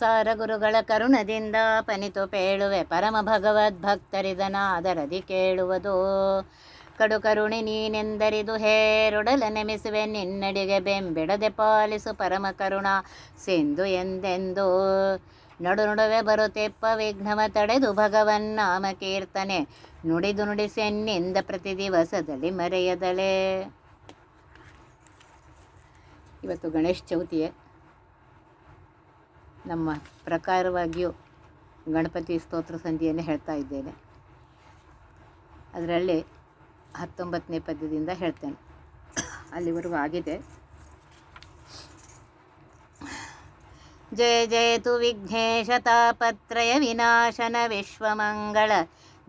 ಸಾರ ಗುರುಗಳ ಕರುಣದಿಂದ ಪನಿತು ಪೇಳುವೆ ಪರಮ ಭಗವದ್ ಭಕ್ತರಿದನಾದರದಿ ಕೇಳುವುದು. ಕಡು ಕರುಣಿ ನೀನೆಂದರಿದು ಹೇರುಡಲ ನೆಮಿಸುವೆ, ನಿನ್ನಡಿಗೆ ಬೆಂಬಿಡದೆ ಪಾಲಿಸು ಪರಮ ಕರುಣ ಸಿಂಧು ಎಂದೆಂದು. ನಡು ನಡುವೆ ಬರುತ್ತೆಪ್ಪ ವಿಘ್ನವ ತಡೆದು ಭಗವನ್ ನಾಮ ಕೀರ್ತನೆ, ನುಡಿದು ನುಡಿಸೆನ್ನಿಂದ ಪ್ರತಿ ದಿವಸದಲ್ಲಿ ಮರೆಯದಳೆ ಇವತ್ತು ಗಣೇಶ ಚೌತಿಯೇ. ನಮ್ಮ ಪ್ರಕಾರವಾಗಿಯೂ ಗಣಪತಿ ಸ್ತೋತ್ರ ಸಂಧಿಯನ್ನು ಹೇಳ್ತಾ ಇದ್ದೇನೆ. ಅದರಲ್ಲಿ ಹತ್ತೊಂಬತ್ತನೇ ಪದ್ಯದಿಂದ ಹೇಳ್ತೇನೆ. ಅಲ್ಲಿವರೆಗೂ ಆಗಿದೆ ಜಯ ಜಯತು ವಿಘ್ನೇಶ ತಾಪತ್ರಯ ವಿನಾಶನ ವಿಶ್ವಮಂಗಳ,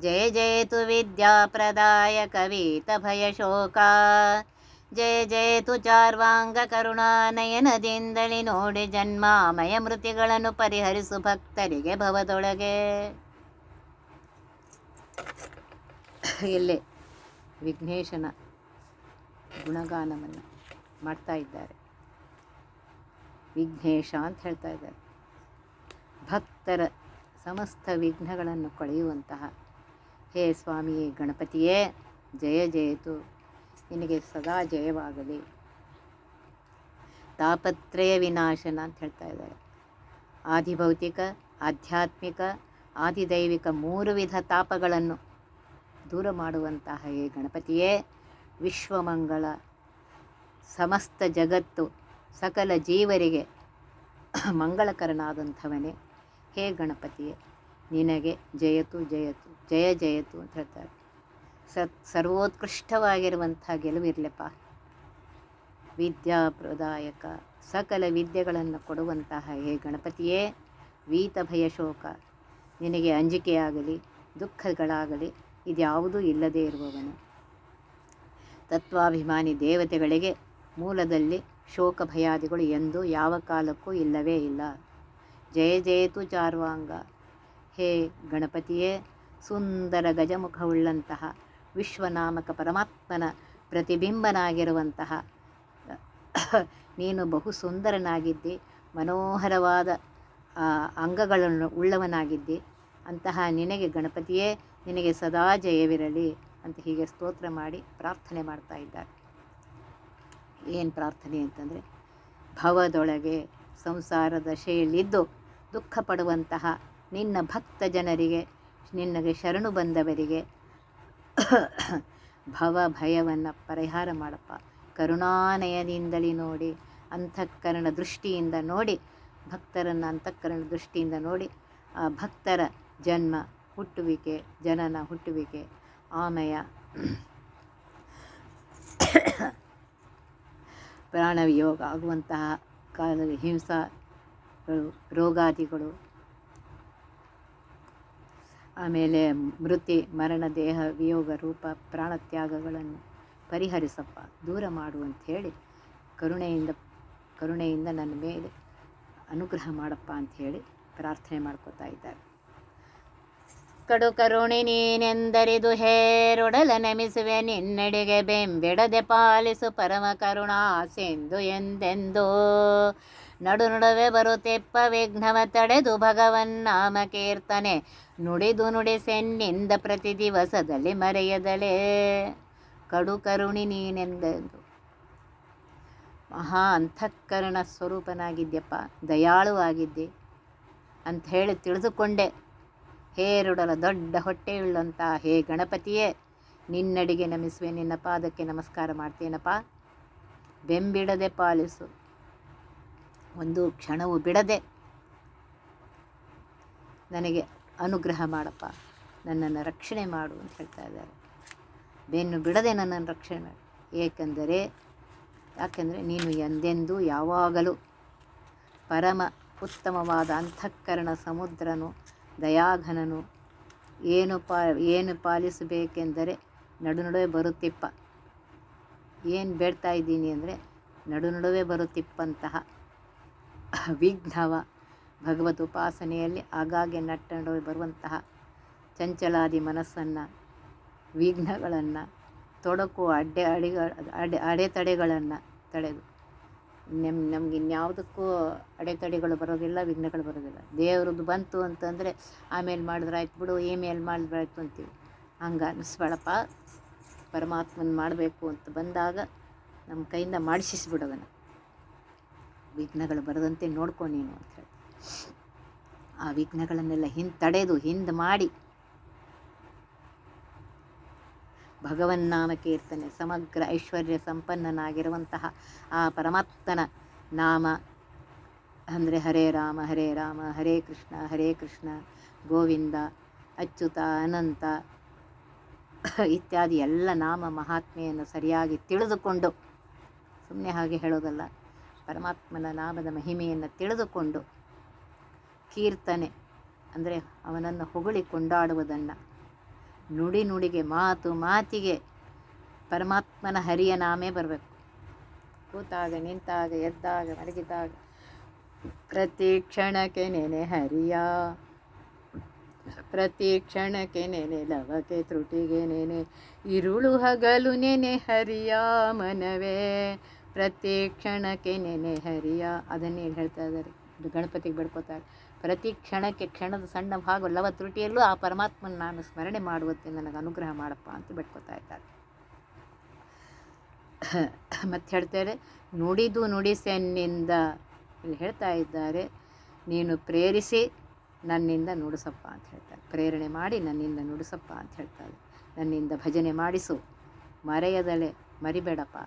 ಜಯ ಜಯತು ವಿದ್ಯಾಪ್ರದಾಯ ಕವಿತ ಭಯ ಶೋಕ. ಜಯ ಜಯತು ಚಾರ್ವಾಂಗ ಕರುಣಾನಯನದಿಂದಲಿ ನೋಡಿ ಜನ್ಮಾಮಯ ಮೃತಿಗಳನ್ನು ಪರಿಹರಿಸು ಭಕ್ತರಿಗೆ ಭವದೊಳಗೆ. ಇಲ್ಲಿ ವಿಘ್ನೇಶನ ಗುಣಗಾನವನ್ನು ಮಾಡ್ತಾ ಇದ್ದಾರೆ. ವಿಘ್ನೇಶ ಅಂತ ಹೇಳ್ತಾ ಇದ್ದಾರೆ. ಭಕ್ತರ ಸಮಸ್ತ ವಿಘ್ನಗಳನ್ನು ಕಳೆಯುವಂತಹ, ಹೇ ಸ್ವಾಮಿಯೇ ಗಣಪತಿಯೇ, ಜಯ ಜಯತು ನಿನಗೆ ಸದಾ ಜಯವಾಗಲಿ. ತಾಪತ್ರಯ ವಿನಾಶನ ಅಂತ ಹೇಳ್ತಾ ಇದ್ದಾರೆ. ಆದಿಭೌತಿಕ, ಆಧ್ಯಾತ್ಮಿಕ, ಆದಿದೈವಿಕ ಮೂರು ವಿಧ ತಾಪಗಳನ್ನು ದೂರ ಮಾಡುವಂತಹ ಹೇ ಗಣಪತಿಯೇ ವಿಶ್ವಮಂಗಳ ಸಮಸ್ತ ಜಗತ್ತು ಸಕಲ ಜೀವರಿಗೆ ಮಂಗಳಕರನಾದಂಥವನೇ. ಹೇ ಗಣಪತಿಯೇ, ನಿನಗೆ ಜಯತು ಜಯತು, ಜಯ, ಜಯತು ಅಂತ ಹೇಳ್ತಾರೆ. ಸತ್ ಸರ್ವೋತ್ಕೃಷ್ಟವಾಗಿರುವಂಥ ಗೆಲುವಿರಲಪ್ಪ ವಿದ್ಯಾಪ್ರದಾಯಕ ಸಕಲ ವಿದ್ಯೆಗಳನ್ನು ಕೊಡುವಂತಹ ಹೇ ಗಣಪತಿಯೇ, ವೀತ ಭಯ ಶೋಕ. ನಿನಗೆ ಅಂಜಿಕೆಯಾಗಲಿ, ದುಃಖಗಳಾಗಲಿ, ಇದ್ಯಾವುದೂ ಇಲ್ಲದೇ ಇರುವವನು. ತತ್ವಾಭಿಮಾನಿ ದೇವತೆಗಳಿಗೆ ಮೂಲದಲ್ಲಿ ಶೋಕ ಭಯಾದಿಗಳು ಎಂದು ಯಾವ ಕಾಲಕ್ಕೂ ಇಲ್ಲವೇ ಇಲ್ಲ. ಜಯ ಜಯತು ಚಾರ್ವಾಂಗ. ಹೇ ಗಣಪತಿಯೇ, ಸುಂದರ ಗಜಮುಖವುಳ್ಳಂತಹ ವಿಶ್ವನಾಮಕ ಪರಮಾತ್ಮನ ಪ್ರತಿಬಿಂಬನಾಗಿರುವಂತಹ, ನೀನು ಬಹು ಸುಂದರನಾಗಿದ್ದಿ, ಮನೋಹರವಾದ ಅಂಗಗಳನ್ನು ಉಳ್ಳವನಾಗಿದ್ದಿ, ಅಂತಹ ನಿನಗೆ ಗಣಪತಿಯೇ, ನಿನಗೆ ಸದಾ ಜಯವಿರಲಿ ಅಂತ ಹೀಗೆ ಸ್ತೋತ್ರ ಮಾಡಿ ಪ್ರಾರ್ಥನೆ ಮಾಡ್ತಾ ಇದ್ದಾರೆ. ಏನು ಪ್ರಾರ್ಥನೆ ಅಂತಂದರೆ, ಭವದೊಳಗೆ ಸಂಸಾರ ದಶೆಯಲ್ಲಿದ್ದು ದುಃಖ ಪಡುವಂತಹ ನಿನ್ನ ಭಕ್ತ ಜನರಿಗೆ ನಿನ್ನಗೆ ಶರಣು ಬಂದವರಿಗೆ ಭವ ಭಯವನ್ನು ಪರಿಹಾರ ಮಾಡಪ್ಪ. ಕರುಣಾನಯದಿಂದಲೇ ನೋಡಿ, ಅಂತಃಕರಣ ದೃಷ್ಟಿಯಿಂದ ನೋಡಿ, ಭಕ್ತರನ್ನು ಅಂತಃಕರಣ ದೃಷ್ಟಿಯಿಂದ ನೋಡಿ, ಆ ಭಕ್ತರ ಜನ್ಮ ಹುಟ್ಟುವಿಕೆ, ಜನನ ಹುಟ್ಟುವಿಕೆ, ಆಮಯ, ಪ್ರಾಣವಿಯೋಗ ಆಗುವಂತಹ ಕಾಲದಲ್ಲಿ ಹಿಂಸಾಗಳು ರೋಗಾದಿಗಳು ಆಮೇಲೆ ಮೃತಿ ಮರಣ, ದೇಹ, ವಿಯೋಗ, ರೂಪ ಪ್ರಾಣತ್ಯಾಗಗಳನ್ನು ಪರಿಹರಿಸಪ್ಪ, ದೂರ ಮಾಡು ಅಂಥೇಳಿ ಕರುಣೆಯಿಂದ ಕರುಣೆಯಿಂದ ನನ್ನ ಮೇಲೆ ಅನುಗ್ರಹ ಮಾಡಪ್ಪ ಅಂಥೇಳಿ ಪ್ರಾರ್ಥನೆ ಮಾಡ್ಕೋತಾ ಇದ್ದಾರೆ. ಕಡು ಕರುಣಿ ನೀನೆಂದರಿದು ಹೇರೊಡಲ ನಮಿಸುವೆ, ನಿನ್ನಡೆಗೆ ಬೆಂಬಿಡದೆ ಪಾಲಿಸು ಪರಮ ಕರುಣಾ, ಸಿಂಧು ಎಂದೆಂದು ನಡು ನಡುವೆ ಬರುತ್ತೆಪ್ಪ ವಿಘ್ನವ ತಡೆದು ಭಗವನ್ ನಾಮ ಕೀರ್ತನೆ ನುಡಿದು ನುಡಿಸೆನ್ನಿಂದ ಪ್ರತಿ ದಿವಸದಲ್ಲಿ ಮರೆಯದಲೇ. ಕಡು ಕರುಣಿ ನೀನೆಂದೆಂದು. ಮಹಾ ಅಂತಃಕರಣ ಸ್ವರೂಪನಾಗಿದ್ಯಪ್ಪ ದಯಾಳುವಾಗಿದ್ದೆ ಅಂತ ಹೇಳಿ ತಿಳಿದುಕೊಂಡೆ. ಹೇರುಡಲ ದೊಡ್ಡ ಹೊಟ್ಟೆಯುಳ್ಳಂಥ ಹೇ ಗಣಪತಿಯೇ, ನಿನ್ನಡಿಗೆ ನಮಿಸುವೆ ನಿನ್ನ ಪಾದಕ್ಕೆ ನಮಸ್ಕಾರ ಮಾಡ್ತೇನಪ್ಪ. ಬೆಂಬಿಡದೆ ಪಾಲಿಸು. ಒಂದು ಕ್ಷಣವು ಬಿಡದೆ ನನಗೆ ಅನುಗ್ರಹ ಮಾಡಪ್ಪ, ನನ್ನನ್ನು ರಕ್ಷಣೆ ಮಾಡು ಅಂತ ಹೇಳ್ತಾ ಇದ್ದಾರೆ. ಬೆನ್ನು ಬಿಡದೆ ನನ್ನನ್ನು ರಕ್ಷಣೆ ಮಾಡಿ. ಏಕೆಂದರೆ, ಯಾಕೆಂದರೆ ನೀನು ಎಂದೆಂದೂ ಯಾವಾಗಲೂ ಪರಮ ಉತ್ತಮವಾದ ಅಂತಃಕರಣ ಸಮುದ್ರನು, ದಯಾಘನನು. ಏನು ಪಾ, ಏನು ಪಾಲಿಸಬೇಕೆಂದರೆ ನಡು ನಡುವೆ ಬರುತ್ತಿಪ್ಪ. ಏನು ಬೇಡ್ತಾ ಇದ್ದೀನಿ ಅಂದರೆ ನಡು ನಡುವೆ ಬರುತ್ತಿಪ್ಪಂತಹ ವಿಘ್ನವ ಭಗವದ್ ಉಪಾಸನೆಯಲ್ಲಿ ಆಗಾಗ್ಗೆ ನಟ್ಟಂಡು ಬರುವಂತಹ ಚಂಚಲಾದಿ ಮನಸ್ಸನ್ನು, ವಿಘ್ನಗಳನ್ನು, ತೊಡಕು ಅಡ್ಡೆ ಅಡಿಗ ಅಡೆ ಅಡೆತಡೆಗಳನ್ನು ತಡೆದು. ನಮ್, ನಮ್ಗೆ ಇನ್ಯಾವುದಕ್ಕೂ ಅಡೆತಡೆಗಳು ಬರೋದಿಲ್ಲ, ವಿಘ್ನಗಳು ಬರೋದಿಲ್ಲ. ದೇವ್ರದ್ದು ಬಂತು ಅಂತಂದರೆ ಆಮೇಲೆ ಮಾಡಿದ್ರಾಯ್ತು ಬಿಡು ಇಮೇಲ್ ಮೇಲೆ ಮಾಡಿದ್ರಾಯ್ತು ಅಂತೀವಿ. ಹಂಗೆ ಅನ್ನಿಸ್ಬೇಡಪ್ಪ ಪರಮಾತ್ಮನ ಮಾಡಬೇಕು ಅಂತ ಬಂದಾಗ ನಮ್ಮ ಕೈಯಿಂದ ಮಾಡಿಸಿಸ್ಬಿಡೋದನ್ನು ವಿಘ್ನಗಳು ಬರದಂತೆ ನೋಡ್ಕೊ ನೀನು ಅಂತ ಹೇಳಿ. ಆ ವಿಘ್ನಗಳನ್ನೆಲ್ಲ ಹಿಂದೆ ತಡೆದು, ಹಿಂದೆ ಮಾಡಿ. ಭಗವನ್ನಾಮ ಕೀರ್ತನೆ ಸಮಗ್ರ ಐಶ್ವರ್ಯ ಸಂಪನ್ನನಾಗಿರುವಂತಹ ಆ ಪರಮಾತ್ಮನ ನಾಮ ಅಂದರೆ ಹರೇ ರಾಮ ಹರೇ ರಾಮ, ಹರೇ ಕೃಷ್ಣ ಹರೇ ಕೃಷ್ಣ, ಗೋವಿಂದ, ಅಚ್ಯುತ, ಅನಂತ ಇತ್ಯಾದಿ ಎಲ್ಲ ನಾಮ ಮಹಾತ್ಮೆಯನ್ನು ಸರಿಯಾಗಿ ತಿಳಿದುಕೊಂಡು ಸುಮ್ಮನೆ ಹಾಗೆ ಹೇಳೋದಲ್ಲ. ಪರಮಾತ್ಮನ ನಾಮದ ಮಹಿಮೆಯನ್ನು ತಿಳಿದುಕೊಂಡು ಕೀರ್ತನೆ ಅಂದರೆ ಅವನನ್ನು ಹೊಗಳಿ ಕೊಂಡಾಡುವುದನ್ನು. ನುಡಿ ನುಡಿಗೆ, ಮಾತು ಮಾತಿಗೆ ಪರಮಾತ್ಮನ ಹರಿಯ ನಾಮೇ ಬರಬೇಕು. ಕೂತಾಗ, ನಿಂತಾಗ, ಎದ್ದಾಗ, ಮಲಗಿದಾಗ, ಪ್ರತಿ ಕ್ಷಣಕ್ಕೆ ನೆನೆ ಹರಿಯ. ಪ್ರತಿ ಕ್ಷಣಕ್ಕೆ ನೆನೆ ಲವಕೆ ತ್ರುಟಿಗೆ ನೆನೆ, ಇರುಳು ಹಗಲು ನೆನೆ ಹರಿಯ ಮನವೇ. ಪ್ರತಿ ಕ್ಷಣಕ್ಕೆ ನೆನೆ ಹರಿಯ. ಅದನ್ನೇ ಹೇಳ್ತಾ ಇದ್ದಾರೆ. ಇದು ಗಣಪತಿಗೆ ಬೇಡ್ಕೋತಾರೆ. ಪ್ರತಿ ಕ್ಷಣಕ್ಕೆ ಕ್ಷಣದ ಸಣ್ಣ ಭಾಗ ಲವ ತ್ರುಟಿಯಲ್ಲೂ ಆ ಪರಮಾತ್ಮನ ನಾನು ಸ್ಮರಣೆ ಮಾಡುವಂತೆ ನನಗೆ ಅನುಗ್ರಹ ಮಾಡಪ್ಪ ಅಂತ ಬೇಡ್ಕೋತಾ ಇದ್ದಾರೆ. ಮತ್ತೆ ಹೇಳ್ತಾರೆ ನುಡಿದು ನುಡಿಸೆನ್ನಿಂದ ಇಲ್ಲಿ ಹೇಳ್ತಾ ಇದ್ದಾರೆ, ನೀನು ಪ್ರೇರಿಸಿ ನನ್ನಿಂದ ನುಡಿಸಪ್ಪ ಅಂತ ಹೇಳ್ತಾರೆ ಪ್ರೇರಣೆ ಮಾಡಿ ನನ್ನಿಂದ ನುಡಿಸಪ್ಪ ಅಂತ ಹೇಳ್ತಾರೆ ನನ್ನಿಂದ ಭಜನೆ ಮಾಡಿಸು. ಮರೆಯದಲೆ ಮರಿಬೇಡಪ್ಪ.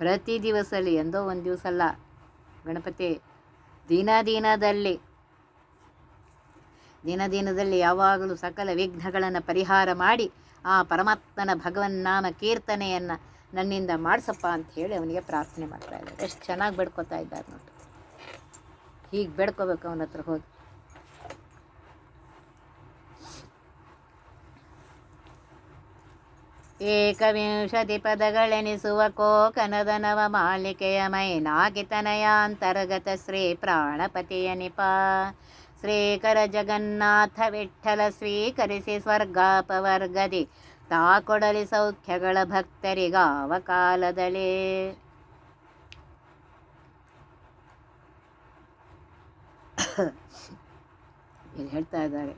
ಪ್ರತಿ ದಿವಸಲ್ಲಿ ಎಂದೋ ಒಂದು ದಿವಸ ಅಲ್ಲ ಗಣಪತಿ ದಿನ ದಿನದಲ್ಲಿ ದಿನ ದಿನದಲ್ಲಿ ಯಾವಾಗಲೂ ಸಕಲ ವಿಘ್ನಗಳನ್ನು ಪರಿಹಾರ ಮಾಡಿ ಆ ಪರಮಾತ್ಮನ ಭಗವನ್ನಾಮ ಕೀರ್ತನೆಯನ್ನು ನನ್ನಿಂದ ಮಾಡಿಸಪ್ಪ ಅಂತ ಹೇಳಿ ಅವನಿಗೆ ಪ್ರಾರ್ಥನೆ ಮಾಡ್ತಾ ಇದ್ದಾರೆ. ಎಷ್ಟು ಚೆನ್ನಾಗಿ ಬೇಡ್ಕೋತಾ ಇದ್ದಾರೆ ನೋಡಿ. ಹೀಗೆ ಬೇಡ್ಕೋಬೇಕು ಅವನ ಹತ್ರ ಹೋಗಿ. ಏಕವಿಂಶತಿ ಪದಗಳೆನಿಸುವ ಕೋಕನದ ನವ ಮಾಲಿಕೆಯ ಮೈನಾಗಿತನಯಾಂತರ್ಗತ ಶ್ರೀ ಪ್ರಾಣಪತಿಯ ನಿಪ ಶ್ರೀಕರ ಜಗನ್ನಾಥ ವಿಠಲ ಸ್ವೀಕರಿಸಿ ಸ್ವರ್ಗಾಪವರ್ಗದಿ ತಾ ಕೊಡಲಿ ಸೌಖ್ಯಗಳ ಭಕ್ತರಿಗಾವ ಕಾಲದಲ್ಲಿ ಹೇಳ್ತಾ ಇದ್ದಾರೆ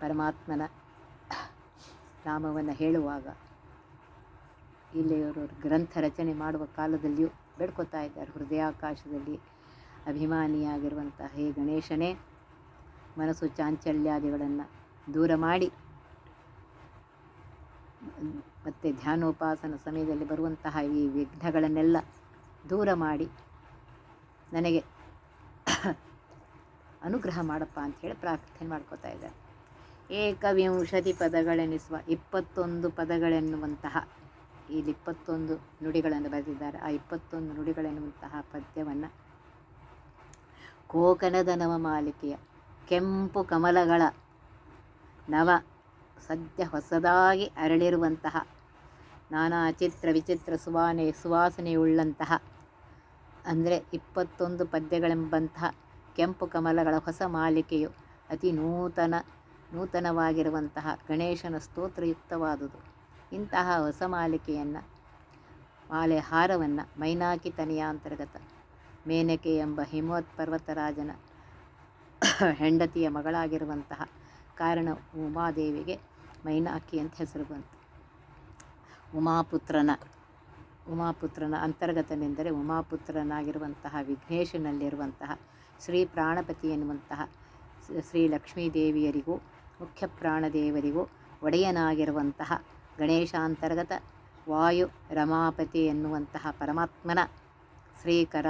ಪರಮಾತ್ಮನ ನಾಮವನ್ನು ಹೇಳುವಾಗ ಇಲ್ಲಿ ಅವರು ಗ್ರಂಥ ರಚನೆ ಮಾಡುವ ಕಾಲದಲ್ಲಿಯೂ ಬೇಡ್ಕೊತಾ ಇದ್ದಾರೆ. ಹೃದಯಾಕಾಶದಲ್ಲಿ ಅಭಿಮಾನಿಯಾಗಿರುವಂತಹ ಹೇ ಗಣೇಶನೇ, ಮನಸ್ಸು ಚಾಂಚಲ್ಯಾದಿಗಳನ್ನು ದೂರ ಮಾಡಿ, ಮತ್ತು ಧ್ಯಾನೋಪಾಸನ ಸಮಯದಲ್ಲಿ ಬರುವಂತಹ ಈ ವಿಘ್ನಗಳನ್ನೆಲ್ಲ ದೂರ ಮಾಡಿ ನನಗೆ ಅನುಗ್ರಹ ಮಾಡಪ್ಪ ಅಂತ ಹೇಳಿ ಪ್ರಾರ್ಥನೆ ಮಾಡ್ಕೋತಾ ಇದ್ದಾರೆ. ಏಕವಿಂಶತಿ ಪದಗಳೆನಿಸುವ ಇಪ್ಪತ್ತೊಂದು ಪದಗಳೆನ್ನುವಂತಹ, ಇಲ್ಲಿ ಇಪ್ಪತ್ತೊಂದು ನುಡಿಗಳನ್ನು ಬರೆದಿದ್ದಾರೆ. ಆ ಇಪ್ಪತ್ತೊಂದು ನುಡಿಗಳೆನ್ನುವಂತಹ ಪದ್ಯವನ್ನು ಕೋಕನದ ನವಮಾಲಿಕೆಯ ಕೆಂಪು ಕಮಲಗಳ ನವ ಸದ್ಯ ಹೊಸದಾಗಿ ಅರಳಿರುವಂತಹ, ನಾನಾ ಚಿತ್ರ ವಿಚಿತ್ರ ಸುವಾನೆ ಸುವಾಸನೆಯುಳ್ಳಂತಹ, ಅಂದರೆ ಇಪ್ಪತ್ತೊಂದು ಪದ್ಯಗಳೆಂಬಂತಹ ಕೆಂಪು ಕಮಲಗಳ ಹೊಸ ಮಾಲಿಕೆಯು ಅತಿ ನೂತನ ನೂತನವಾಗಿರುವಂತಹ ಗಣೇಶನ ಸ್ತೋತ್ರಯುಕ್ತವಾದುದು. ಇಂತಹ ಹೊಸ ಮಾಲಿಕೆಯನ್ನು, ಮಾಲೆ ಹಾರವನ್ನು ಮೈನಾಕಿ ತನಿಯಾಂತರ್ಗತ ಮೇನಕೆ ಎಂಬ ಹಿಮವತ್ ಪರ್ವತರಾಜನ ಹೆಂಡತಿಯ ಮಗಳಾಗಿರುವಂತಹ ಕಾರಣ ಉಮಾದೇವಿಗೆ ಮೈನಾಕಿ ಅಂತ ಹೆಸರು ಬಂತು. ಉಮಾಪುತ್ರನ ಉಮಾಪುತ್ರನ ಅಂತರ್ಗತನೆಂದರೆ ಉಮಾಪುತ್ರನಾಗಿರುವಂತಹ ವಿಘ್ನೇಶನಲ್ಲಿರುವಂತಹ ಶ್ರೀ ಪ್ರಾಣಪತಿ ಎನ್ನುವಂತಹ ಶ್ರೀ ಲಕ್ಷ್ಮೀದೇವಿಯರಿಗೂ ಮುಖ್ಯ ಪ್ರಾಣದೇವರಿಗೂ ಒಡೆಯನಾಗಿರುವಂತಹ ಗಣೇಶಾಂತರ್ಗತ ವಾಯು ರಮಾಪತಿ ಎನ್ನುವಂತಹ ಪರಮಾತ್ಮನ ಶ್ರೀಕರ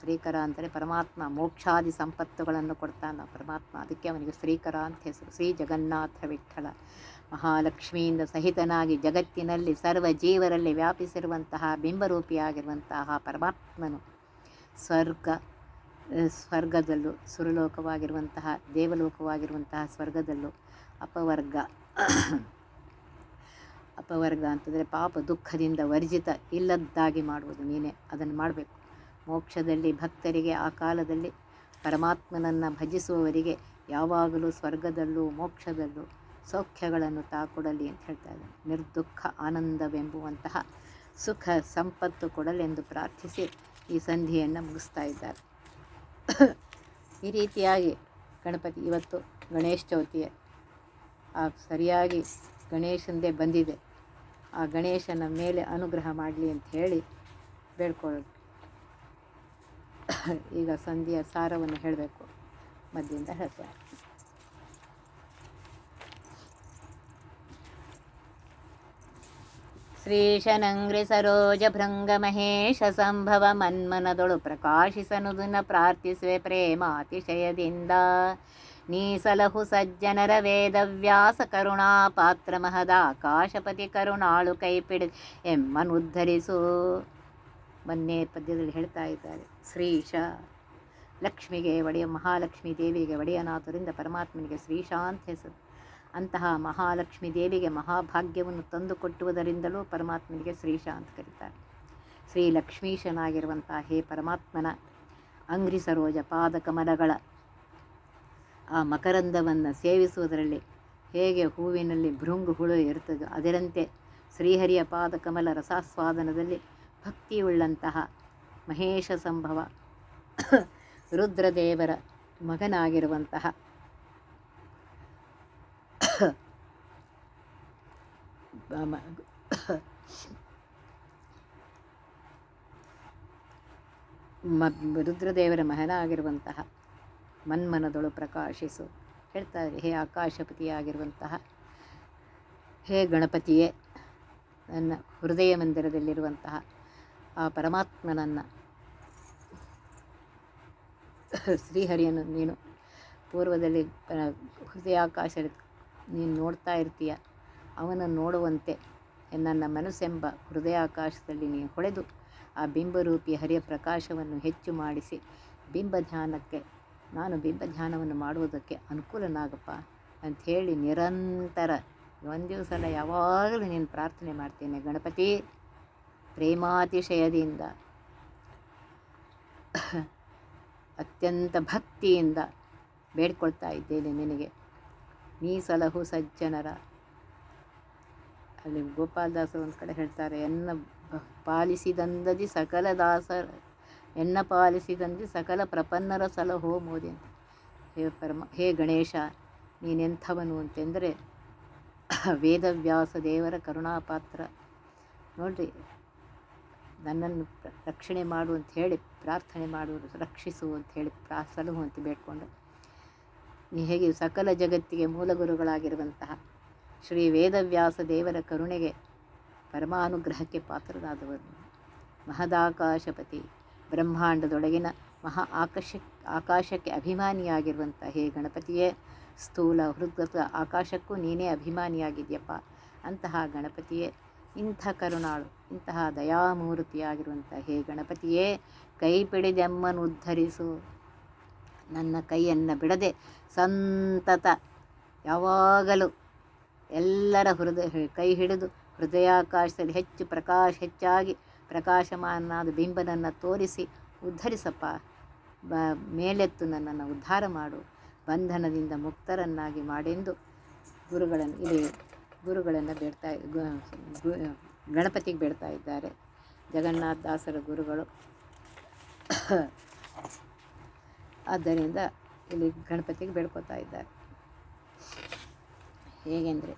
ಶ್ರೀಕರ ಅಂದರೆ ಪರಮಾತ್ಮ ಮೋಕ್ಷಾದಿ ಸಂಪತ್ತುಗಳನ್ನು ಕೊಡ್ತಾನೆ. ಪರಮಾತ್ಮ ಅದಕ್ಕೆ ಅವನಿಗೆ ಶ್ರೀಕರ ಅಂತ ಹೆಸರು. ಶ್ರೀ ಜಗನ್ನಾಥ ವಿಠಲ ಮಹಾಲಕ್ಷ್ಮಿಯಿಂದ ಸಹಿತನಾಗಿ ಜಗತ್ತಿನಲ್ಲಿ ಸರ್ವ ಜೀವರಲ್ಲಿ ವ್ಯಾಪಿಸಿರುವಂತಹ ಬಿಂಬರೂಪಿಯಾಗಿರುವಂತಹ ಪರಮಾತ್ಮನು ಸ್ವರ್ಗ ಸ್ವರ್ಗದಲ್ಲೂ ಸುರಲೋಕವಾಗಿರುವಂತಹ, ದೇವಲೋಕವಾಗಿರುವಂತಹ ಸ್ವರ್ಗದಲ್ಲೂ ಅಪವರ್ಗ. ಅಪವರ್ಗ ಅಂತಂದರೆ ಪಾಪ ದುಃಖದಿಂದ ವರ್ಜಿತ ಇಲ್ಲದ್ದಾಗಿ ಮಾಡುವುದು ನೀನೇ, ಅದನ್ನು ಮಾಡಬೇಕು. ಮೋಕ್ಷದಲ್ಲಿ ಭಕ್ತರಿಗೆ, ಆ ಕಾಲದಲ್ಲಿ ಪರಮಾತ್ಮನನ್ನು ಭಜಿಸುವವರಿಗೆ ಯಾವಾಗಲೂ ಸ್ವರ್ಗದಲ್ಲೂ ಮೋಕ್ಷದಲ್ಲೂ ಸೌಖ್ಯಗಳನ್ನು ತಾಕೊಡಲಿ ಅಂತ ಹೇಳ್ತಾ ಇದ್ದಾರೆ ನಿರ್ದುಃಖ ಆನಂದವೆಂಬುವಂತಹ ಸುಖ ಸಂಪತ್ತು ಕೊಡಲೆಂದು ಪ್ರಾರ್ಥಿಸಿ ಈ ಸಂಧಿಯನ್ನು ಮುಗಿಸ್ತಾ ಇದ್ದಾರೆ. ಈ ರೀತಿಯಾಗಿ ಗಣಪತಿ ಇವತ್ತು ಗಣೇಶ ಚೌತಿಯ. ಸರಿಯಾಗಿ ಗಣೇಶಂದೇ ಬಂದಿದೆ. ಆ ಗಣೇಶನ ಮೇಲೆ ಅನುಗ್ರಹ ಮಾಡಲಿ ಅಂತ ಹೇಳಿ ಬೇಡ್ಕೊಳ್ಳೋದು. ಈಗ ಸಂಧಿಯ ಸಾರವನ್ನು ಹೇಳಬೇಕು. ಮದ್ದಿಂದ ಹೇಳ್ತಾರೆ ಶ್ರೀಶನಂಗ್ರಿ ಸರೋಜ ಭೃಂಗ ಮಹೇಶ ಸಂಭವ ಮನ್ಮನದೊಳು ಪ್ರಕಾಶಿಸನುದನ್ನ ಪ್ರಾರ್ಥಿಸುವೆ ಪ್ರೇಮಾತಿಶಯದಿಂದ. ನೀ ಸಲಹು ಸಜ್ಜನರ ವೇದವ್ಯಾಸ ಕರುಣಾ ಪಾತ್ರ ಮಹದ ಆಕಾಶಪತಿ ಕರುಣಾಳು ಕೈಪಿಡಿ ಎಮ್ಮನುದ್ಧರಿಸು. ಮೊನ್ನೆ ಪದ್ಯದಲ್ಲಿ ಹೇಳ್ತಾ ಇದ್ದಾರೆ, ಶ್ರೀಶ ಲಕ್ಷ್ಮಿಗೆ ಒಡೆಯ ಮಹಾಲಕ್ಷ್ಮೀ ದೇವಿಗೆ ಒಡೆಯನಾದ್ದರಿಂದ ಪರಮಾತ್ಮನಿಗೆ ಶ್ರೀಶಾಂತ ಹೆಸರು. ಅಂತಹ ಮಹಾಲಕ್ಷ್ಮಿ ದೇವಿಗೆ ಮಹಾಭಾಗ್ಯವನ್ನು ತಂದುಕೊಟ್ಟುವುದರಿಂದಲೂ ಪರಮಾತ್ಮನಿಗೆ ಶ್ರೀಶ ಅಂತ ಕರೀತಾರೆ. ಶ್ರೀ ಲಕ್ಷ್ಮೀಶನಾಗಿರುವಂಥ ಹೇ ಪರಮಾತ್ಮನ ಅಂಗ್ರಿ ಸರೋಜ ಪಾದಕಮಲಗಳ ಆ ಮಕರಂದವನ್ನು ಸೇವಿಸುವುದರಲ್ಲಿ ಹೇಗೆ ಹೂವಿನಲ್ಲಿ ಭೃಂಗು ಹುಳು ಇರ್ತದೋ ಅದರಂತೆ ಶ್ರೀಹರಿಯ ಪಾದಕಮಲ ರಸಾಸ್ವಾದನದಲ್ಲಿ ಭಕ್ತಿಯುಳ್ಳಂತಹ ಮಹೇಶ ಸಂಭವ ರುದ್ರದೇವರ ಮಗನಾಗಿರುವಂತಹ ಮ- ರುದ್ರದೇವರ ಮಹನಾಗಿರುವಂತಹ ಮನ್ಮನದೊಳು ಪ್ರಕಾಶಿಸು. ಹೇಳ್ತಾರೆ, ಹೇ ಆಕಾಶಪತಿಯಾಗಿರುವಂತಹ, ಹೇ ಗಣಪತಿಯೇ, ನನ್ನ ಹೃದಯ ಮಂದಿರದಲ್ಲಿರುವಂತಹ ಆ ಪರಮಾತ್ಮನನ್ನು ಶ್ರೀಹರಿಯನ್ನು ನೀನು ಪೂರ್ವದಲ್ಲಿ ಹೃದಯಾಕಾಶ ನೀನು ನೋಡ್ತಾ ಇರ್ತೀಯ? ಅವನನ್ನು ನೋಡುವಂತೆ ನನ್ನ ಮನಸ್ಸೆಂಬ ಹೃದಯಾಕಾಶದಲ್ಲಿ ನೀನು ಹೊಳೆದು ಆ ಬಿಂಬರೂಪಿ ಹರಿಯ ಪ್ರಕಾಶವನ್ನು ಹೆಚ್ಚು ಮಾಡಿಸಿ ಬಿಂಬ ಧ್ಯಾನಕ್ಕೆ ನಾನು ಬಿಂಬ ಧ್ಯಾನವನ್ನು ಮಾಡುವುದಕ್ಕೆ ಅನುಕೂಲನಾಗಪ್ಪ ಅಂಥೇಳಿ ನಿರಂತರ ಒಂದು ಸಲ ಯಾವಾಗಲೂ ನೀನು ಪ್ರಾರ್ಥನೆ ಮಾಡ್ತೇನೆ ಗಣಪತಿ. ಪ್ರೇಮಾತಿಶಯದಿಂದ, ಅತ್ಯಂತ ಭಕ್ತಿಯಿಂದ ಬೇಡ್ಕೊಳ್ತಾ ಇದ್ದೇನೆ ನಿನಗೆ. ನೀ ಸಲಹು ಸಜ್ಜನರ. ಅಲ್ಲಿ ಗೋಪಾಲದಾಸರು ಒಂದು ಕಡೆ ಹೇಳ್ತಾರೆ, ಎನ್ನ ಪಾಲಿಸಿದಂದದಿ ಸಕಲ ದಾಸರ ಎನ್ನ ಪಾಲಿಸಿದಂದಿ ಸಕಲ ಪ್ರಪನ್ನರ ಸಲಹೋ ಮೋದಿ ಅಂತ. ಹೇ ಪರಮ, ಹೇ ಗಣೇಶ ನೀನೆಂಥವನು ಅಂತಂದರೆ, ವೇದವ್ಯಾಸ ದೇವರ ಕರುಣಾಪಾತ್ರ. ನೋಡ್ರಿ, ನನ್ನನ್ನು ರಕ್ಷಣೆ ಮಾಡು ಅಂತ ಹೇಳಿ ಪ್ರಾರ್ಥನೆ ಮಾಡು ರಕ್ಷಿಸು ಅಂತ ಹೇಳಿ ಪ್ರಾ, ಸಲಹು ಅಂತ ಬೇಡ್ಕೊಂಡು ಹೇಗೆ ಸಕಲ ಜಗತ್ತಿಗೆ ಮೂಲಗುರುಗಳಾಗಿರುವಂತಹ ಶ್ರೀ ವೇದವ್ಯಾಸ ದೇವರ ಕರುಣೆಗೆ ಪರಮಾನುಗ್ರಹಕ್ಕೆ ಪಾತ್ರರಾದವರು. ಮಹದಾಕಾಶಪತಿ, ಬ್ರಹ್ಮಾಂಡದೊಳಗಿನ ಮಹಾ ಆಕಾಶ ಆಕಾಶಕ್ಕೆ ಅಭಿಮಾನಿಯಾಗಿರುವಂಥ ಹೇ ಗಣಪತಿಯೇ, ಸ್ಥೂಲ ಹೃದ್ಗತ ಆಕಾಶಕ್ಕೂ ನೀನೇ ಅಭಿಮಾನಿಯಾಗಿದ್ಯಪ್ಪ. ಅಂತಹ ಗಣಪತಿಯೇ, ಇಂಥ ಕರುಣಾಳು, ಇಂತಹ ದಯಾಮೂರ್ತಿಯಾಗಿರುವಂಥ ಹೇ ಗಣಪತಿಯೇ, ಕೈ ಪಿಡಿದೆಮ್ಮನ್ನು ಉದ್ಧರಿಸು. ನನ್ನ ಕೈಯನ್ನು ಬಿಡದೆ ಸಂತತ ಯಾವಾಗಲೂ ಎಲ್ಲರ ಹೃದಯ ಕೈ ಹಿಡಿದು ಹೃದಯಾಕಾಶದಲ್ಲಿ ಹೆಚ್ಚು ಪ್ರಕಾಶ, ಹೆಚ್ಚಾಗಿ ಪ್ರಕಾಶಮಾನಾದ ಬಿಂಬನನ್ನು ತೋರಿಸಿ ಉದ್ಧರಿಸಪ್ಪ. ಬ, ಮೇಲೆತ್ತು ನನ್ನನ್ನು ಉದ್ಧಾರ ಮಾಡು. ಬಂಧನದಿಂದ ಮುಕ್ತರನ್ನಾಗಿ ಮಾಡೆಂದು ಗುರುಗಳನ್ನು ಇಲ್ಲಿ ಗುರುಗಳನ್ನು ಬೇಡ್ತಾ ಗಣಪತಿಗೆ ಬೇಡ್ತಾ ಇದ್ದಾರೆ. ಜಗನ್ನಾಥ ದಾಸರ ಗುರುಗಳು. ಆದ್ದರಿಂದ ಇಲ್ಲಿ ಗಣಪತಿಗೆ ಬೇಡ್ಕೊತಾ ಇದ್ದಾರೆ. ಹೇಗೆಂದರೆ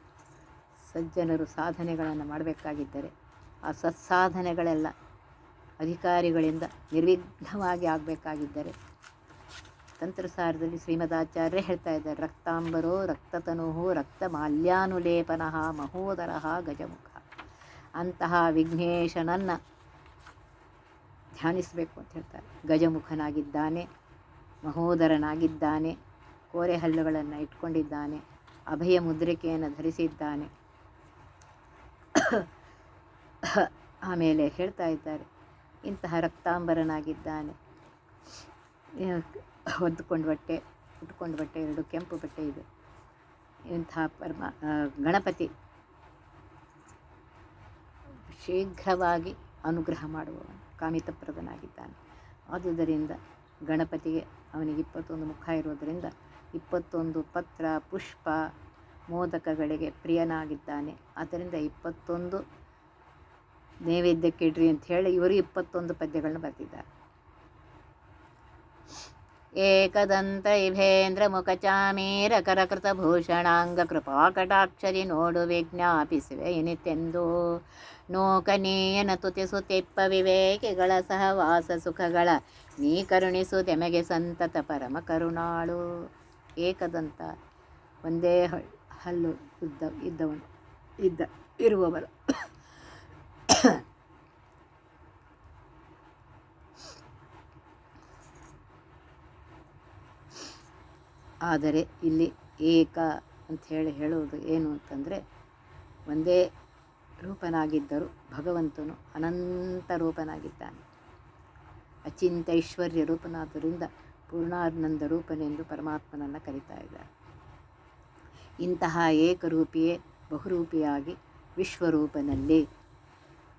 ಸಜ್ಜನರು ಸಾಧನೆಗಳನ್ನು ಮಾಡಬೇಕಾಗಿದ್ದರೆ ಆ ಸತ್ಸಾಧನೆಗಳೆಲ್ಲ ಅಧಿಕಾರಿಗಳಿಂದ ನಿರ್ವಿಘ್ನವಾಗಿ ಆಗಬೇಕಾಗಿದ್ದರೆ ತಂತ್ರಸಾರದಲ್ಲಿ ಶ್ರೀಮದಾಚಾರ್ಯರೇ ಹೇಳ್ತಾ ಇದ್ದಾರೆ, ರಕ್ತಾಂಬರೋ ರಕ್ತತನೋ ರಕ್ತ ಮಾಲ್ಯಾನುಲೇಪನಃ ಮಹೋದರಃ ಗಜಮುಖ ಅಂತಹ ವಿಘ್ನೇಶನನ್ನು ಧ್ಯಾನಿಸಬೇಕು ಅಂತ ಹೇಳ್ತಾರೆ. ಗಜಮುಖನಾಗಿದ್ದಾನೆ ಮಹೋದರನಾಗಿದ್ದಾನೆ. ಕೋರೆ ಹಲ್ಲುಗಳನ್ನು ಇಟ್ಕೊಂಡಿದ್ದಾನೆ. ಅಭಯ ಮುದ್ರಿಕೆಯನ್ನು ಧರಿಸಿದ್ದಾನೆ. ಆಮೇಲೆ ಹೇಳ್ತಾ ಇದ್ದಾರೆ, ಇಂತಹ ರಕ್ತಾಂಬರನಾಗಿದ್ದಾನೆ. ಹೊದ್ದುಕೊಂಡು ಬಟ್ಟೆ, ಉಟ್ಕೊಂಡು ಬಟ್ಟೆ, ಎರಡು ಕೆಂಪು ಬಟ್ಟೆ ಇದೆ. ಇಂತಹ ಪರಮ ಗಣಪತಿ ಶೀಘ್ರವಾಗಿ ಅನುಗ್ರಹ ಮಾಡುವವನು, ಕಾಮಿತಪ್ರದನಾಗಿದ್ದಾನೆ. ಆದುದರಿಂದ ಗಣಪತಿಗೆ ಅವನಿಗೆ ಇಪ್ಪತ್ತೊಂದು ಮುಖ ಇರೋದರಿಂದ ಇಪ್ಪತ್ತೊಂದು ಪತ್ರ, ಪುಷ್ಪ, ಮೋದಕಗಳಿಗೆ ಪ್ರಿಯನಾಗಿದ್ದಾನೆ. ಆದ್ದರಿಂದ ಇಪ್ಪತ್ತೊಂದು ನೈವೇದ್ಯಕ್ಕೆ ಇಡ್ರಿ ಅಂತ ಹೇಳಿ ಇವರು ಇಪ್ಪತ್ತೊಂದು ಪದ್ಯಗಳನ್ನ ಬರೆದಿದ್ದಾರೆ. ಏಕದಂತ ಇಭೇಂದ್ರ ಮುಖ ಚಾಮೀರ ಕರಕೃತ ಭೂಷಣಾಂಗ ಕೃಪಾಕಟಾಕ್ಷರಿ ನೋಡು ವಿಜ್ಞಾಪಿಸುವೆ ಇನಿತೆಂದು ನೋಕನೀಯನ ತುತಿಸು ತಿಪ್ಪ ವಿವೇಕಿಗಳ ಸಹವಾಸ ಸುಖಗಳ. ನೀ ಕರುಣಿಸು ತೆಮಗೆ ಸಂತತ ಪರಮ ಕರುಣಾಳು. ಏಕದಂತ ಒಂದೇ ಹಲ್ಲು ಇದ್ದ, ಇದ್ದವನು, ಇದ್ದ, ಇರುವವರು. ಆದರೆ ಇಲ್ಲಿ ಏಕ ಅಂತ ಹೇಳಿ ಹೇಳುವುದು ಏನು ಅಂತಂದರೆ, ಒಂದೇ ರೂಪನಾಗಿದ್ದರೂ ಭಗವಂತನು ಅನಂತ ರೂಪನಾಗಿದ್ದಾನೆ. ಅಚಿಂತ ಐಶ್ವರ್ಯ ರೂಪನಾದ್ದರಿಂದ ಪೂರ್ಣಾನಂದ ರೂಪನೆಂದು ಪರಮಾತ್ಮನನ್ನು ಕರೀತಾ ಇದ್ದಾರೆ. ಇಂತಹ ಏಕರೂಪಿಯೇ ಬಹುರೂಪಿಯಾಗಿ ವಿಶ್ವರೂಪನಲ್ಲಿ,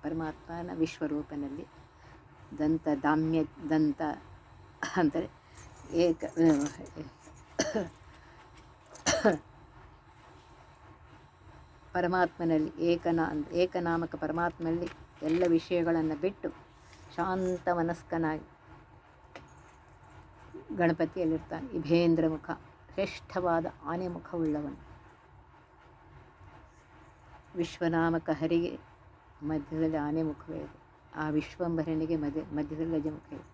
ಪರಮಾತ್ಮನ ವಿಶ್ವರೂಪನಲ್ಲಿ ದಂತ ದಾಮ್ಯ ದಂತ ಅಂದರೆ ಏಕ ಪರಮಾತ್ಮನಲ್ಲಿ ಏಕನಾ, ಏಕನಾಮಕ ಪರಮಾತ್ಮನಲ್ಲಿ ಎಲ್ಲ ವಿಷಯಗಳನ್ನು ಬಿಟ್ಟು ಶಾಂತ ಮನಸ್ಕನಾಗಿ ಗಣಪತಿಯಲ್ಲಿರ್ತಾನೆ. ಇಭೇಂದ್ರ ಮುಖ, ಶ್ರೇಷ್ಠವಾದ ಆನೆ ಮುಖವುಳ್ಳವನು ವಿಶ್ವನಾಮಕ ಹರಿಗೆ ಮಧ್ಯದಲ್ಲಿ ಆನೆ ಮುಖವೇ ಇದೆ ಆ ವಿಶ್ವಂಭರನಿಗೆ ಮಧ್ಯ, ಮಧ್ಯದಲ್ಲಿ ಗಜಮುಖ ಇದೆ.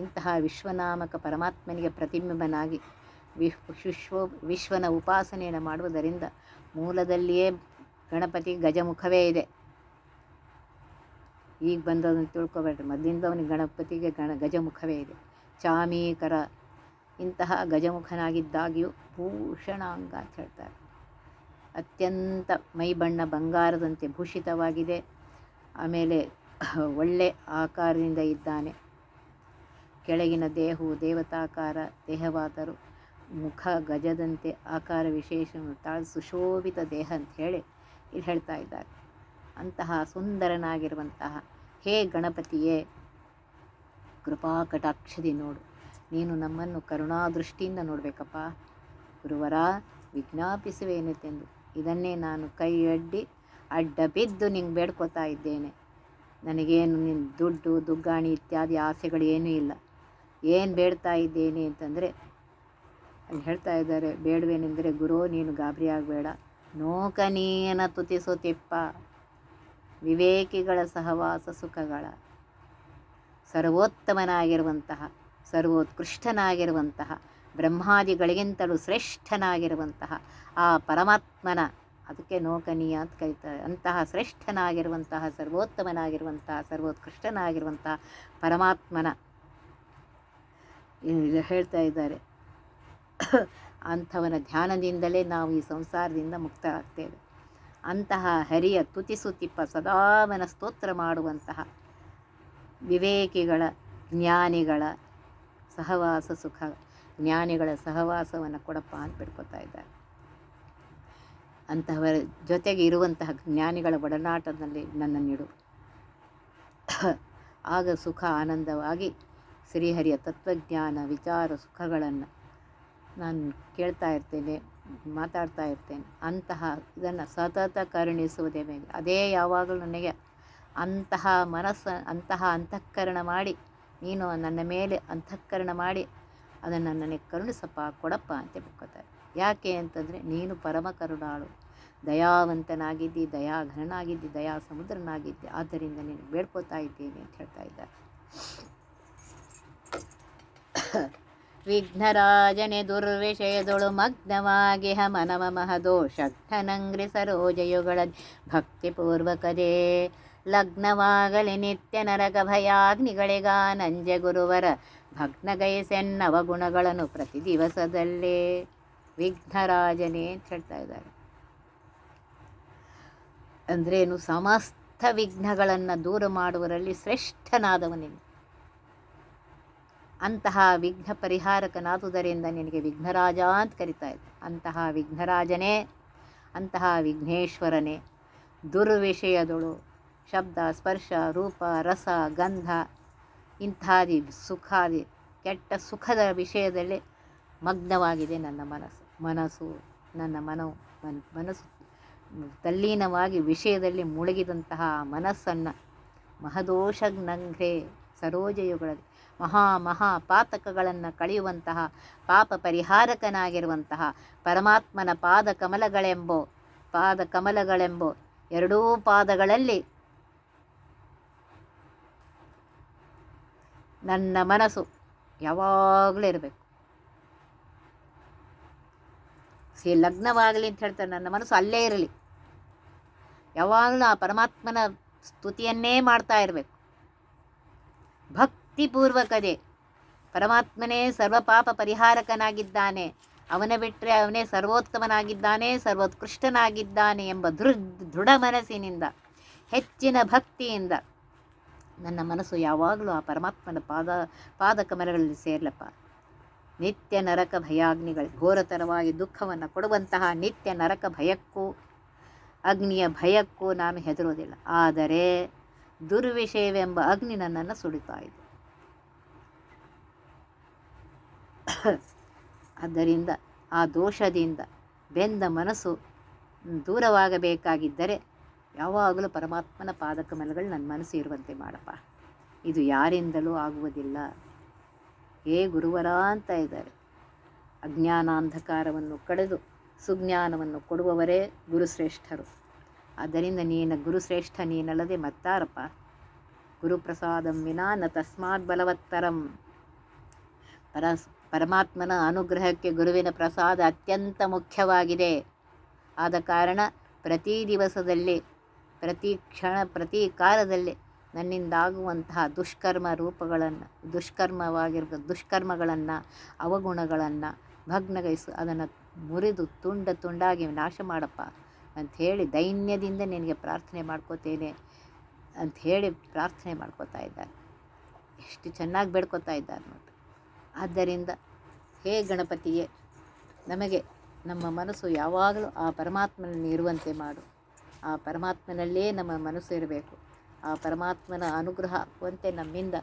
ಇಂತಹ ವಿಶ್ವನಾಮಕ ಪರಮಾತ್ಮನಿಗೆ ಪ್ರತಿಬಿಂಬನಾಗಿ ವಿಶ್ವ ವಿಶ್ವ, ವಿಶ್ವನ ಉಪಾಸನೆಯನ್ನು ಮಾಡುವುದರಿಂದ ಮೂಲದಲ್ಲಿಯೇ ಗಣಪತಿ ಗಜಮುಖವೇ ಇದೆ. ಈಗ ಬಂದವನು ತಿಳ್ಕೊಬೇಡ್ರಿ, ಮೊದಲಿಂದ ಅವನಿಗೆ ಗಣಪತಿಗೆ ಗಣ, ಗಜಮುಖವೇ ಇದೆ. ಚಾಮೀಕರ, ಇಂತಹ ಗಜಮುಖನಾಗಿದ್ದಾಗಿಯೂ ಭೂಷಣಾಂಗ ಅಂತ ಹೇಳ್ತಾರೆ. ಅತ್ಯಂತ ಮೈಬಣ್ಣ ಬಂಗಾರದಂತೆ ಭೂಷಿತವಾಗಿದೆ. ಆಮೇಲೆ ಒಳ್ಳೆ ಆಕಾರದಿಂದ ಇದ್ದಾನೆ. ಕೆಳಗಿನ ದೇಹವು ದೇವತಾಕಾರ ದೇಹವಾದರೂ ಮುಖ ಗಜದಂತೆ ಆಕಾರ ವಿಶೇಷ ತಾಳು ಸುಶೋಭಿತ ದೇಹ ಅಂತ ಹೇಳಿ ಇಲ್ಲಿ ಹೇಳ್ತಾ ಇದ್ದಾರೆ. ಅಂತಹ ಸುಂದರನಾಗಿರುವಂತಹ ಹೇ ಗಣಪತಿಯೇ ಕೃಪಾ ಕಟಾಕ್ಷದಿ ನೋಡು. ನೀನು ನಮ್ಮನ್ನು ಕರುಣಾದೃಷ್ಟಿಯಿಂದ ನೋಡಬೇಕಪ್ಪ. ಗುರುವರ ವಿಜ್ಞಾಪಿಸುವೇನೆಂದು ಇದನ್ನೇ ನಾನು ಕೈ ಅಡ್ಡಿ ಅಡ್ಡ ಬಿದ್ದು ನಿಂಗೆ ಬೇಡ್ಕೋತಾ ಇದ್ದೇನೆ. ನನಗೇನು ನಿನ್ನ ದುಡ್ಡು, ದುಗ್ಗಾಣಿ ಇತ್ಯಾದಿ ಆಸೆಗಳು ಏನೂ ಇಲ್ಲ. ಏನು ಬೇಡ್ತಾ ಇದ್ದೇನೆ ಅಂತಂದರೆ ಅಲ್ಲಿ ಹೇಳ್ತಾ ಇದ್ದಾರೆ, ಬೇಡವೇನೆಂದರೆ ಗುರು ನೀನು ಗಾಬರಿ ಆಗಬೇಡ. ನೋಕನೀಯನ ತುತಿಸೋ ತಿಪ್ಪ ವಿವೇಕಿಗಳ ಸಹವಾಸ ಸುಖಗಳ. ಸರ್ವೋತ್ತಮನಾಗಿರುವಂತಹ, ಸರ್ವೋತ್ಕೃಷ್ಟನಾಗಿರುವಂತಹ, ಬ್ರಹ್ಮಾದಿಗಳಿಗಿಂತಲೂ ಶ್ರೇಷ್ಠನಾಗಿರುವಂತಹ ಆ ಪರಮಾತ್ಮನ, ಅದಕ್ಕೆ ನೋಕನೀಯ ಅಂತ ಕರೀತಾರೆ. ಅಂತಹ ಶ್ರೇಷ್ಠನಾಗಿರುವಂತಹ, ಸರ್ವೋತ್ತಮನಾಗಿರುವಂತಹ, ಸರ್ವೋತ್ಕೃಷ್ಟನಾಗಿರುವಂತಹ ಪರಮಾತ್ಮನ. ಹೇಳ್ತಾ ಇದ್ದಾರೆ. ಅಂಥವನ ಧ್ಯಾನದಿಂದಲೇ ನಾವು ಈ ಸಂಸಾರದಿಂದ ಮುಕ್ತರಾಗ್ತೇವೆ. ಅಂತಹ ಹರಿಯ ತುತಿಸುತಿಪ್ಪ ಸದಾವನ ಸ್ತೋತ್ರ ಮಾಡುವಂತಹ ವಿವೇಕಿಗಳ ಜ್ಞಾನಿಗಳ ಸಹವಾಸ ಸುಖ, ಜ್ಞಾನಿಗಳ ಸಹವಾಸವನ್ನು ಕೊಡಪ್ಪ ಅಂತ ಬಿಡ್ಕೊತಾ ಇದ್ದಾರೆ. ಅಂತಹವರ ಜೊತೆಗೆ ಇರುವಂತಹ ಜ್ಞಾನಿಗಳ ಒಡನಾಟದಲ್ಲಿ ನನ್ನನ್ನಿಡು ಆಗ ಸುಖ ಆನಂದವಾಗಿ ಶ್ರೀಹರಿಯ ತತ್ವಜ್ಞಾನ ವಿಚಾರ ಸುಖಗಳನ್ನು ನಾನು ಕೇಳ್ತಾ ಇರ್ತೇನೆ, ಮಾತಾಡ್ತಾ ಇರ್ತೇನೆ. ಅಂತಹ ಇದನ್ನು ಸತತ ಕರುಣಿಸುವುದೇ ಮೇಲೆ ಅದೇ ಯಾವಾಗಲೂ ನನಗೆ ಅಂತಹ ಮನಸ್ಸು, ಅಂತಹ ಅಂತಃಕರಣ ಮಾಡಿ, ನೀನು ನನ್ನ ಮೇಲೆ ಅಂತಃಕರಣ ಮಾಡಿ, ಅದನ್ನು ನನಗೆ ಕರುಣಿಸಪ್ಪ, ಕೊಡಪ್ಪ ಅಂತ ಬಿಕ್ಕೋತಾರೆ ಯಾಕೆ ಅಂತಂದರೆ, ನೀನು ಪರಮ ಕರುಣಾಳು. ದಯಾವಂತನಾಗಿದ್ದಿ, ದಯಾಘನನಾಗಿದ್ದಿ ದಯಾ ಸಮುದ್ರನಾಗಿದ್ದಿ ಆದ್ದರಿಂದ ನೀನು ಬೇಡ್ಕೋತಾ ಇದ್ದೀನಿ ಅಂತ ಹೇಳ್ತಾ ಇದ್ದಾರೆ. ವಿಘ್ನರಾಜನೆ ದುರ್ವಿಷಯದೊಳು ಮಗ್ನವಾಗಿ ಹಮನವ ಮಹದೋಷಘ್ನಂಗ್ರಿ ಸರೋಜಯುಗಳ ಭಕ್ತಿಪೂರ್ವಕದೇ ಲಗ್ನವಾಗಲಿ ನಿತ್ಯ ನರಕ ಭಯಾಗ್ನಿಗಳಿಗ ನಂಜೆ ಗುರುವರ ಭಗ್ನಗೈಸೆನ್ನವ ಗುಣಗಳನ್ನು ಪ್ರತಿ ದಿವಸದಲ್ಲೇ ವಿಘ್ನರಾಜನೇ ಅಂತ ಹೇಳ್ತಾ ಇದ್ದಾರೆ. ಅಂದ್ರೇನು ಸಮಸ್ತ ವಿಘ್ನಗಳನ್ನು ದೂರ ಮಾಡುವರಲ್ಲಿ ಶ್ರೇಷ್ಠನಾದವನಿಂದ ಅಂತಹ ವಿಘ್ನ ಪರಿಹಾರಕನಾದುದರಿಂದ ನಿನಗೆ ವಿಘ್ನರಾಜ ಅಂತ ಕರಿತಾ ಇದ್ದ. ಅಂತಹ ವಿಘ್ನರಾಜನೇ, ಅಂತಹ ವಿಘ್ನೇಶ್ವರನೇ, ದುರ್ವಿಷಯದಳು, ಶಬ್ದ, ಸ್ಪರ್ಶ, ರೂಪ, ರಸ, ಗಂಧ, ಇಂಥಾದಿ ಸುಖಾದಿ, ಕೆಟ್ಟ ಸುಖದ ವಿಷಯದಲ್ಲಿ ಮಗ್ನವಾಗಿದೆ ನನ್ನ ಮನಸ್ಸು. ಮನಸ್ಸು, ನನ್ನ ಮನವು, ಮನ್, ಮನಸ್ಸು ತಲ್ಲೀನವಾಗಿ ವಿಷಯದಲ್ಲಿ ಮುಳುಗಿದಂತಹ ಮನಸ್ಸನ್ನು ಮಹದೋಷಗ್ನಂಘ್ರೆ ಸರೋಜಯುಗಳಲ್ಲಿ ಮಹಾ ಮಹಾ ಪಾತಕಗಳನ್ನು ಕಳೆಯುವಂತಹ ಪಾಪ ಪರಿಹಾರಕನಾಗಿರುವಂತಹ ಪರಮಾತ್ಮನ ಪಾದ ಕಮಲಗಳೆಂಬೋ ಪಾದ ಕಮಲಗಳೆಂಬೋ ಎರಡೂ ಪಾದಗಳಲ್ಲಿ ನನ್ನ ಮನಸ್ಸು ಯಾವಾಗಲೂ ಇರಬೇಕು. ಸಿ ಲಗ್ನವಾಗಲಿ ಅಂತ ಹೇಳ್ತಾರೆ, ನನ್ನ ಮನಸ್ಸು ಅಲ್ಲೇ ಇರಲಿ. ಯಾವಾಗಲೂ ಆ ಪರಮಾತ್ಮನ ಸ್ತುತಿಯನ್ನೇ ಮಾಡ್ತಾ ಇರಬೇಕು. ಭಕ್ತಿಪೂರ್ವಕದೇ ಪರಮಾತ್ಮನೇ ಸರ್ವ ಪಾಪ ಪರಿಹಾರಕನಾಗಿದ್ದಾನೆ. ಅವನ ಬಿಟ್ಟರೆ ಅವನೇ ಸರ್ವೋತ್ತಮನಾಗಿದ್ದಾನೆ, ಸರ್ವೋತ್ಕೃಷ್ಟನಾಗಿದ್ದಾನೆ ಎಂಬ ದೃಢ ದೃಢ ಮನಸ್ಸಿನಿಂದ, ಹೆಚ್ಚಿನ ಭಕ್ತಿಯಿಂದ ನನ್ನ ಮನಸ್ಸು ಯಾವಾಗಲೂ ಆ ಪರಮಾತ್ಮನ ಪಾದ, ಪಾದಕಮಲಗಳಲ್ಲಿ ಸೇರ್ಲಪ್ಪ. ನಿತ್ಯ ನರಕ ಭಯಾಗ್ನಿಗಳು, ಘೋರತರವಾಗಿ ದುಃಖವನ್ನು ಕೊಡುವಂತಹ ನಿತ್ಯ ನರಕ ಭಯಕ್ಕೂ, ಅಗ್ನಿಯ ಭಯಕ್ಕೂ ನಾನು ಹೆದರೋದಿಲ್ಲ ಆದರೆ ದುರ್ವಿಷಯವೆಂಬ ಅಗ್ನಿ ನನ್ನನ್ನು ಸುಡುತ್ತಾ ಇದೆ. ಆದ್ದರಿಂದ ಆ ದೋಷದಿಂದ ಬೆಂದ ಮನಸ್ಸು ದೂರವಾಗಬೇಕಾಗಿದ್ದರೆ ಯಾವಾಗಲೂ ಪರಮಾತ್ಮನ ಪಾದಕಮಲಗಳು ನನ್ನ ಮನಸ್ಸು ಇರುವಂತೆ ಮಾಡಪ್ಪ. ಇದು ಯಾರಿಂದಲೂ ಆಗುವುದಿಲ್ಲ. ಹೇ ಗುರುವರ ಅಂತ ಇದ್ದಾರೆ. ಅಜ್ಞಾನಾಂಧಕಾರವನ್ನು ಕಳೆದು ಸುಜ್ಞಾನವನ್ನು ಕೊಡುವವರೇ ಗುರುಶ್ರೇಷ್ಠರು. ಆದ್ದರಿಂದ ನೀನು ಗುರುಶ್ರೇಷ್ಠ ನೀನಲ್ಲದೆ ಮತ್ತಾರಪ್ಪ? ಗುರುಪ್ರಸಾದಂ ವಿನಾ ನ ತಸ್ಮಾತ್ ಬಲವತ್ತರಂ. ಪರ ಪರಮಾತ್ಮನ ಅನುಗ್ರಹಕ್ಕೆ ಗುರುವಿನ ಪ್ರಸಾದ ಅತ್ಯಂತ ಮುಖ್ಯವಾಗಿದೆ. ಆದ ಕಾರಣ ಪ್ರತಿ ದಿವಸದಲ್ಲಿ, ಪ್ರತಿ ಕ್ಷಣ, ಪ್ರತಿ ಕಾಲದಲ್ಲಿ ನನ್ನಿಂದಾಗುವಂತಹ ದುಷ್ಕರ್ಮ ರೂಪಗಳನ್ನು ದುಷ್ಕರ್ಮವಾಗಿರುವ ದುಷ್ಕರ್ಮಗಳನ್ನು, ಅವಗುಣಗಳನ್ನು ಭಗ್ನಗೈಸು, ಅದನ್ನು ಮುರಿದು ತುಂಡ ತುಂಡಾಗಿ ನಾಶ ಮಾಡಪ್ಪ ಅಂಥೇಳಿ ದೈನ್ಯದಿಂದ ನಿನಗೆ ಪ್ರಾರ್ಥನೆ ಮಾಡ್ಕೋತೇನೆ ಅಂಥೇಳಿ ಪ್ರಾರ್ಥನೆ ಮಾಡ್ಕೋತಾ ಇದ್ದಾರೆ. ಎಷ್ಟು ಚೆನ್ನಾಗಿ ಬೇಡ್ಕೋತಾ ಇದ್ದಾರೆ ನೋಡಿ ಆದ್ದರಿಂದ ಹೇ ಗಣಪತಿಯೇ, ನಮಗೆ ನಮ್ಮ ಮನಸ್ಸು ಯಾವಾಗಲೂ ಆ ಪರಮಾತ್ಮನಲ್ಲಿ ಇರುವಂತೆ ಮಾಡು. ಆ ಪರಮಾತ್ಮನಲ್ಲೇ ನಮ್ಮ ಮನಸ್ಸು ಇರಬೇಕು. ಆ ಪರಮಾತ್ಮನ ಅನುಗ್ರಹ ಆಗುವಂತೆ ನಮ್ಮಿಂದ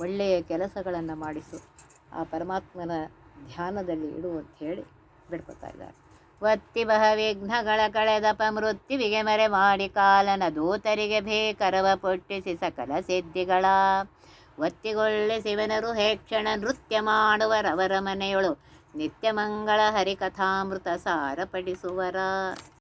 ಒಳ್ಳೆಯ ಕೆಲಸಗಳನ್ನು ಮಾಡಿಸು. ಆ ಪರಮಾತ್ಮನ ಧ್ಯಾನದಲ್ಲಿ ಇಡು ಹೇಳಿ ಬಿಡ್ಕೊತಾ ಇದ್ದಾರೆ. ಒತ್ತಿ ಬಹ ವಿಘ್ನಗಳ ಕಳೆದಪ ಮೃತ್ಯುವಿಗೆ ಮರೆ ಮಾಡಿ ಕಾಲನ ದೂತರಿಗೆ ಭೇಕರವ ಪೊಟ್ಟಿಸಿ ಸಕಲ ಸಿದ್ಧಿಗಳ ಒತ್ತಿಗೊಳ್ಳೆ ಶಿವನರು ಹೇಕ್ಷಣ ನೃತ್ಯ ಮಾಡುವರವರ ಮನೆಯೊಳು. ನಿತ್ಯ ಮಂಗಳ ಹರಿಕಥಾಮೃತ ಸಾರಪಡಿಸುವರ